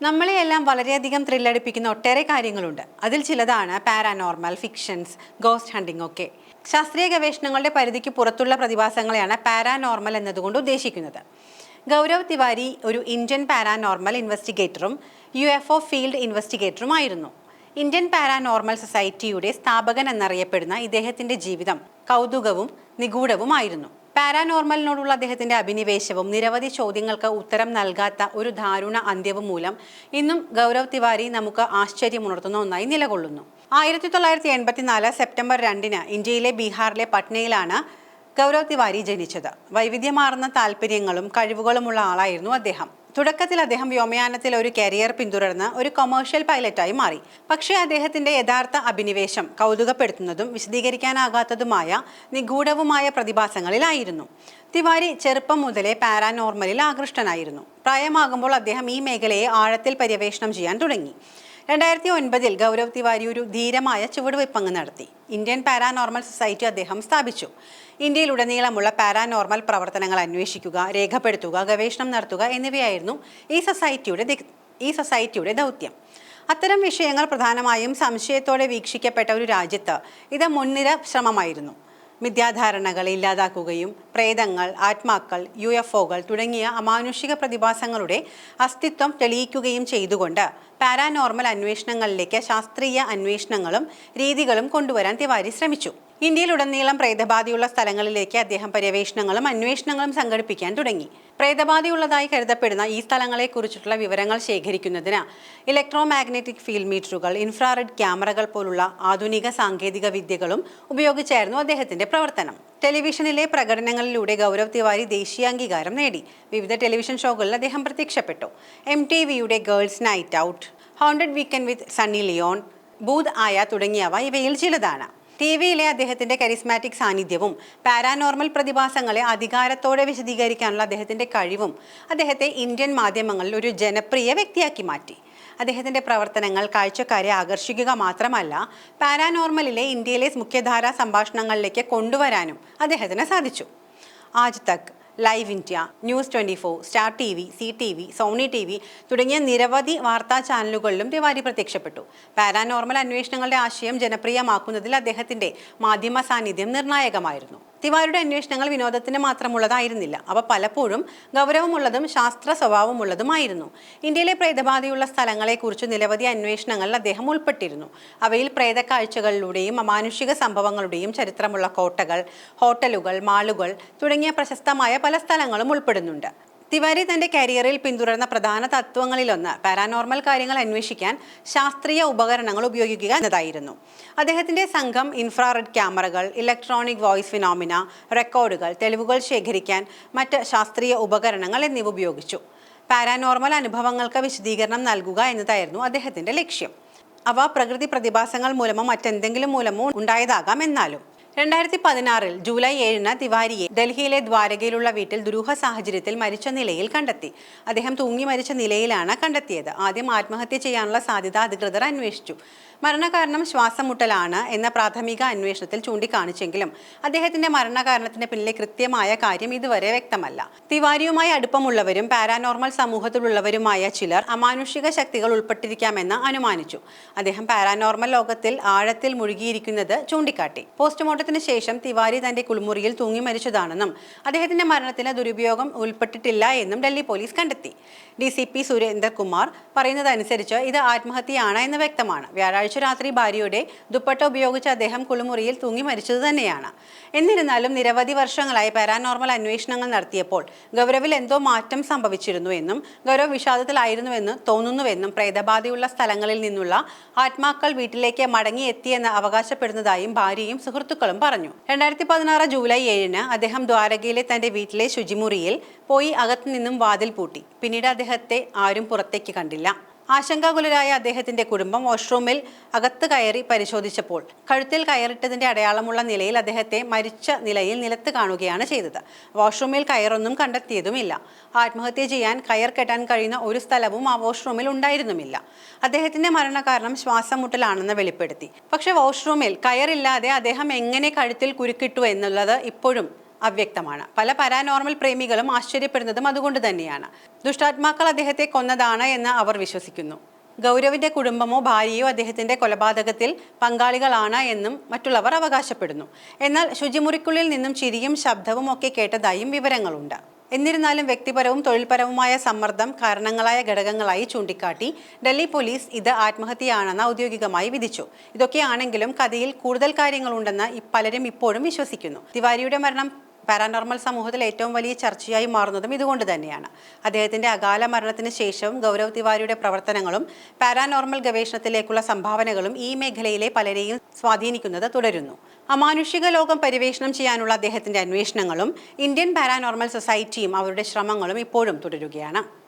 നമ്മളെയെല്ലാം വളരെയധികം ത്രില്ലടിപ്പിക്കുന്ന ഒട്ടേറെ കാര്യങ്ങളുണ്ട്. അതിൽ ചിലതാണ് പാരാനോർമൽ ഫിക്ഷൻസ് ഗോസ്റ്റ് ഹണ്ടിങ് ഒക്കെ. ശാസ്ത്രീയ ഗവേഷണങ്ങളുടെ പരിധിക്ക് പുറത്തുള്ള പ്രതിഭാസങ്ങളെയാണ് പാരാനോർമൽ എന്നതുകൊണ്ട് ഉദ്ദേശിക്കുന്നത്. ഗൗരവ് തിവാരി ഒരു ഇന്ത്യൻ പാരാനോർമൽ ഇൻവെസ്റ്റിഗേറ്ററും യു എഫ് ഒ ഫീൽഡ് ഇൻവെസ്റ്റിഗേറ്ററുമായിരുന്നു ഇന്ത്യൻ പാരാനോർമൽ സൊസൈറ്റിയുടെ സ്ഥാപകൻ എന്നറിയപ്പെടുന്ന ഇദ്ദേഹത്തിന്റെ ജീവിതം കൗതുകവും നിഗൂഢവുമായിരുന്നു. പാരാനോർമലിനോടുള്ള അദ്ദേഹത്തിന്റെ അഭിനിവേശവും നിരവധി ചോദ്യങ്ങൾക്ക് ഉത്തരം നൽകാത്ത ഒരു ദാരുണ അന്ത്യവും മൂലം ഇന്നും ഗൗരവ് തിവാരി നമുക്ക് ആശ്ചര്യമുണർത്തുന്ന ഒന്നായി നിലകൊള്ളുന്നു. ആയിരത്തി തൊള്ളായിരത്തി എൺപത്തിനാല് സെപ്റ്റംബർ രണ്ടിന് ഇന്ത്യയിലെ ബീഹാറിലെ പട്നയിലാണ് ഗൗരവ് തിവാരി ജനിച്ചത്. വൈവിധ്യമാർന്ന താല്പര്യങ്ങളും കഴിവുകളുമുള്ള ആളായിരുന്നു അദ്ദേഹം. തുടക്കത്തിൽ അദ്ദേഹം വ്യോമയാനത്തിൽ ഒരു കരിയർ പിന്തുടർന്ന് ഒരു കൊമേഴ്ഷ്യൽ പൈലറ്റായി മാറി. പക്ഷേ അദ്ദേഹത്തിന്റെ യഥാർത്ഥ അഭിനിവേശം കൗതുകപ്പെടുത്തുന്നതും വിശദീകരിക്കാനാകാത്തതുമായ നിഗൂഢവുമായ പ്രതിഭാസങ്ങളിലായിരുന്നു. തിവാരി ചെറുപ്പം മുതലേ പാരാനോർമലിൽ ആകൃഷ്ടനായിരുന്നു. പ്രായമാകുമ്പോൾ അദ്ദേഹം ഈ മേഖലയെ ആഴത്തിൽ പര്യവേഷണം ചെയ്യാൻ തുടങ്ങി. രണ്ടായിരത്തി ഒൻപതിൽ ഗൗരവ് തിവാരി ഒരു ധീരമായ ചുവടുവയ്പങ്ങ് നടത്തി. ഇന്ത്യൻ പാരാനോർമൽ സൊസൈറ്റി അദ്ദേഹം സ്ഥാപിച്ചു. ഇന്ത്യയിലുടനീളമുള്ള പാരാനോർമൽ പ്രവർത്തനങ്ങൾ അന്വേഷിക്കുക രേഖപ്പെടുത്തുക ഗവേഷണം നടത്തുക എന്നിവയായിരുന്നു ഈ സൊസൈറ്റിയുടെ ഈ സൊസൈറ്റിയുടെ ദൗത്യം. അത്തരം വിഷയങ്ങൾ പ്രധാനമായും സംശയത്തോടെ വീക്ഷിക്കപ്പെട്ട ഒരു രാജ്യത്ത് ഇത് മുൻനിര ശ്രമമായിരുന്നു. മിഥ്യാധാരണകൾ ഇല്ലാതാക്കുകയും പ്രേതങ്ങൾ ആത്മാക്കൾ യു എഫ് ഒകൾ തുടങ്ങിയ അമാനുഷിക പ്രതിഭാസങ്ങളുടെ അസ്തിത്വം തെളിയിക്കുകയും ചെയ്തുകൊണ്ട് പാരാനോർമൽ അന്വേഷണങ്ങളിലേക്ക് ശാസ്ത്രീയ അന്വേഷണങ്ങളും രീതികളും കൊണ്ടുവരാൻ തിവാരി ശ്രമിച്ചു. ഇന്ത്യയിലുടനീളം പ്രേതബാധയുള്ള സ്ഥലങ്ങളിലേക്ക് അദ്ദേഹം പര്യവേഷണങ്ങളും അന്വേഷണങ്ങളും സംഘടിപ്പിക്കാൻ തുടങ്ങി. പ്രേതബാധയുള്ളതായി കരുതപ്പെടുന്ന ഈ സ്ഥലങ്ങളെക്കുറിച്ചിട്ടുള്ള വിവരങ്ങൾ ശേഖരിക്കുന്നതിന് ഇലക്ട്രോ മാഗ്നറ്റിക് ഫീൽഡ് മീറ്ററുകൾ ഇൻഫ്രാറെഡ് ക്യാമറകൾ പോലുള്ള ആധുനിക സാങ്കേതിക വിദ്യകളും ഉപയോഗിച്ചായിരുന്നു അദ്ദേഹത്തിന്റെ പ്രവർത്തനം. ടെലിവിഷനിലെ പ്രകടനങ്ങളിലൂടെ ഗൗരവ് തിവാരി ദേശീയ അംഗീകാരം നേടി. വിവിധ ടെലിവിഷൻ ഷോകളിൽ അദ്ദേഹം പ്രത്യക്ഷപ്പെട്ടു. എം ടി വിയുടെ girls night out haunted weekend with Sunny Leone Bhoot Aaya തുടങ്ങിയവ ഇവയിൽ ചിലതാണ്. ടി വിയിലെ അദ്ദേഹത്തിന്റെ കരിസ്മാറ്റിക് സാന്നിധ്യവും പാരാനോർമൽ പ്രതിഭാസങ്ങളെ അധികാരത്തോടെ വിശദീകരിക്കാനുള്ള അദ്ദേഹത്തിന്റെ കഴിവും അദ്ദേഹത്തെ ഇന്ത്യൻ മാധ്യമങ്ങളിൽ ഒരു ജനപ്രിയ വ്യക്തിയാക്കി മാറ്റി. അദ്ദേഹത്തിന്റെ പ്രവർത്തനങ്ങൾ കാഴ്ചക്കാരെ ആകർഷിക്കുക മാത്രമല്ല പാരാനോർമലിലെ ഇന്ത്യയിലെ മുഖ്യധാരാ സംഭാഷണങ്ങളിലേക്ക് കൊണ്ടുവരാനും അദ്ദേഹത്തിന് സാധിച്ചു. Aaj Tak live India news twenty four star T V C T V Sony T V തുടങ്ങിയ നിരവധി വാർത്താ ചാനലുകളിലും തിവാരി പ്രത്യക്ഷപ്പെട്ടു. പാരാനോർമൽ അന്വേഷണങ്ങളുടെ ആശയം ജനപ്രിയമാക്കുന്നതിൽ അദ്ദേഹത്തിന്റെ മാധ്യമ സാന്നിധ്യം നിർണായകമായിരുന്നു. തിവാരിയുടെ അന്വേഷണങ്ങൾ വിനോദത്തിന് മാത്രമുള്ളതായിരുന്നില്ല. അവ പലപ്പോഴും ഗൗരവമുള്ളതും ശാസ്ത്ര സ്വഭാവമുള്ളതുമായിരുന്നു. ഇന്ത്യയിലെ പ്രേതബാധയുള്ള സ്ഥലങ്ങളെക്കുറിച്ച് നിരവധി അന്വേഷണങ്ങളിൽ അദ്ദേഹം ഉൾപ്പെട്ടിരുന്നു. അവയിൽ പ്രേതക്കാഴ്ചകളിലൂടെയും അമാനുഷിക സംഭവങ്ങളുടെയും ചരിത്രമുള്ള കോട്ടകൾ ഹോട്ടലുകൾ മാളുകൾ തുടങ്ങിയ പ്രശസ്തമായ പല സ്ഥലങ്ങളും ഉൾപ്പെടുന്നുണ്ട്. തിവാരി തന്റെ കരിയറിൽ പിന്തുടർന്ന പ്രധാന തത്വങ്ങളിലൊന്ന് പാരാനോർമൽ കാര്യങ്ങൾ അന്വേഷിക്കാൻ ശാസ്ത്രീയ ഉപകരണങ്ങൾ ഉപയോഗിക്കുക എന്നതായിരുന്നു. അദ്ദേഹത്തിന്റെ സംഘം ഇൻഫ്രാറെഡ് ക്യാമറകൾ ഇലക്ട്രോണിക് വോയിസ് ഫിനോമിന റെക്കോർഡുകൾ തെളിവുകൾ ശേഖരിക്കാൻ മറ്റ് ശാസ്ത്രീയ ഉപകരണങ്ങൾ എന്നിവ ഉപയോഗിച്ചു. പാരാനോർമൽ അനുഭവങ്ങൾക്ക് വിശദീകരണം നൽകുക എന്നതായിരുന്നു അദ്ദേഹത്തിന്റെ ലക്ഷ്യം. അവ പ്രകൃതി പ്രതിഭാസങ്ങൾ മൂലമോ മറ്റെന്തെങ്കിലും മൂലമോ ഉണ്ടായതാകാം എന്നാലും രണ്ടായിരത്തി പതിനാറിൽ ജൂലൈ ഏഴിന് തിവാരിയെ ഡൽഹിയിലെ ദ്വാരകയിലുള്ള വീട്ടിൽ ദുരൂഹ സാഹചര്യത്തിൽ മരിച്ച നിലയിൽ കണ്ടെത്തി. അദ്ദേഹം തൂങ്ങി മരിച്ച നിലയിലാണ് കണ്ടെത്തിയത്. ആദ്യം ആത്മഹത്യ ചെയ്യാനുള്ള സാധ്യത അധികൃതർ അന്വേഷിച്ചു. മരണകാരണം ശ്വാസം മുട്ടലാണ് എന്ന പ്രാഥമിക അന്വേഷണത്തിൽ ചൂണ്ടിക്കാണിച്ചെങ്കിലും അദ്ദേഹത്തിന്റെ മരണകാരണത്തിന് പിന്നിലെ കൃത്യമായ കാര്യം ഇതുവരെ വ്യക്തമല്ല. തിവാരിയുമായി അടുപ്പമുള്ളവരും പാരാനോർമൽ സമൂഹത്തിലുള്ളവരുമായ ചിലർ അമാനുഷിക ശക്തികൾ ഉൾപ്പെട്ടിരിക്കാമെന്ന് അനുമാനിച്ചു. അദ്ദേഹം പാരാനോർമൽ ലോകത്തിൽ ആഴത്തിൽ മുഴുകിയിരിക്കുന്നത് ചൂണ്ടിക്കാട്ടി. പോസ്റ്റ്മോർട്ടത്തിന് ശേഷം തിവാരി തന്റെ കുളിമുറിയിൽ തൂങ്ങി മരിച്ചതാണെന്നും അദ്ദേഹത്തിന്റെ മരണത്തിന് ദുരുപയോഗം ഉൾപ്പെട്ടിട്ടില്ല എന്നും ഡൽഹി പോലീസ് കണ്ടെത്തി. ഡി സി പി സുരേന്ദ്രകുമാർ പറയുന്നതനുസരിച്ച് ഇത് ആത്മഹത്യയാണ് എന്ന് വ്യക്തമാണ്. വ്യാഴാഴ്ച രാത്രി ഭാര്യയുടെ ദുപ്പട്ട ഉപയോഗിച്ച് അദ്ദേഹം കുളിമുറിയിൽ തൂങ്ങി മരിച്ചത് തന്നെയാണ്. എന്നിരുന്നാലും നിരവധി വർഷങ്ങളായി പാരാനോർമൽ അന്വേഷണങ്ങൾ നടത്തിയപ്പോൾ ഗൗരവിൽ എന്തോ മാറ്റം സംഭവിച്ചിരുന്നു എന്നും ഗൗരവ് വിഷാദത്തിലായിരുന്നുവെന്ന് തോന്നുന്നുവെന്നും പ്രേതബാധയുള്ള സ്ഥലങ്ങളിൽ നിന്നുള്ള ആത്മാക്കൾ വീട്ടിലേക്ക് മടങ്ങിയെത്തിയെന്ന് അവകാശപ്പെടുന്നതായും ഭാര്യയും സുഹൃത്തുക്കളും പറഞ്ഞു. രണ്ടായിരത്തി പതിനാറ് ജൂലൈ ഏഴിന് അദ്ദേഹം ദ്വാരകയിലെ തന്റെ വീട്ടിലെ ശുചിമുറിയിൽ പോയി അകത്തു നിന്നും വാതിൽ പൂട്ടി. പിന്നീട് അദ്ദേഹത്തെ ആരും പുറത്തേക്ക് കണ്ടില്ല. ആശങ്കാകുലരായ അദ്ദേഹത്തിന്റെ കുടുംബം വാഷ്റൂമിൽ അകത്ത് കയറി പരിശോധിച്ചപ്പോൾ കഴുത്തിൽ കയറിട്ടതിന്റെ അടയാളമുള്ള നിലയിൽ അദ്ദേഹത്തെ മരിച്ച നിലയിൽ നിലത്ത് കാണുകയാണ് ചെയ്തത്. വാഷ്റൂമിൽ കയറൊന്നും കണ്ടെത്തിയതുമില്ല. ആത്മഹത്യ ചെയ്യാൻ കയർ കെട്ടാൻ കഴിയുന്ന ഒരു സ്ഥലവും ആ വാഷ്റൂമിൽ ഉണ്ടായിരുന്നുമില്ല. അദ്ദേഹത്തിന്റെ മരണകാരണം ശ്വാസം മുട്ടലാണെന്ന് വെളിപ്പെടുത്തി. പക്ഷെ വാഷ്റൂമിൽ കയറില്ലാതെ അദ്ദേഹം എങ്ങനെ കഴുത്തിൽ കുരുക്കിട്ടു എന്നുള്ളത് ഇപ്പോഴും അവ്യക്തമാണ്. പല പാരാനോർമൽ പ്രേമികളും ആശ്ചര്യപ്പെടുന്നതും അതുകൊണ്ട് തന്നെയാണ്. ദുഷ്ടാത്മാക്കൾ അദ്ദേഹത്തെ കൊന്നതാണ് എന്ന് അവർ വിശ്വസിക്കുന്നു. ഗൗരവിന്റെ കുടുംബമോ ഭാര്യയോ അദ്ദേഹത്തിന്റെ കൊലപാതകത്തിൽ പങ്കാളികളാണ് എന്നും മറ്റുള്ളവർ അവകാശപ്പെടുന്നു. എന്നാൽ ശുചിമുറിക്കുള്ളിൽ നിന്നും ചിരിയും ശബ്ദവും ഒക്കെ കേട്ടതായും വിവരങ്ങളുണ്ട്. എന്നിരുന്നാലും വ്യക്തിപരവും തൊഴിൽപരവുമായ സമ്മർദ്ദം കാരണങ്ങളായ ഘടകങ്ങളായി ചൂണ്ടിക്കാട്ടി ഡൽഹി പോലീസ് ഇത് ആത്മഹത്യയാണെന്ന് ഔദ്യോഗികമായി വിധിച്ചു. ഇതൊക്കെയാണെങ്കിലും കഥയിൽ കൂടുതൽ കാര്യങ്ങളുണ്ടെന്ന് പലരും ഇപ്പോഴും വിശ്വസിക്കുന്നു. തിവാരിയുടെ മരണം പാരാനോർമൽ സമൂഹത്തിൽ ഏറ്റവും വലിയ ചർച്ചയായി മാറുന്നതും ഇതുകൊണ്ട് തന്നെയാണ്. അദ്ദേഹത്തിന്റെ അകാല മരണത്തിന് ശേഷവും ഗൗരവ് തിവാരിയുടെ പ്രവർത്തനങ്ങളും പാരാനോർമൽ ഗവേഷണത്തിലേക്കുള്ള സംഭാവനകളും ഈ മേഖലയിലെ പലരെയും സ്വാധീനിക്കുന്നത് തുടരുന്നു. അമാനുഷിക ലോകം പര്യവേഷണം ചെയ്യാനുള്ള അദ്ദേഹത്തിന്റെ അന്വേഷണങ്ങളും ഇന്ത്യൻ പാരാനോർമൽ സൊസൈറ്റിയും അവരുടെ ശ്രമങ്ങളും ഇപ്പോഴും തുടരുകയാണ്.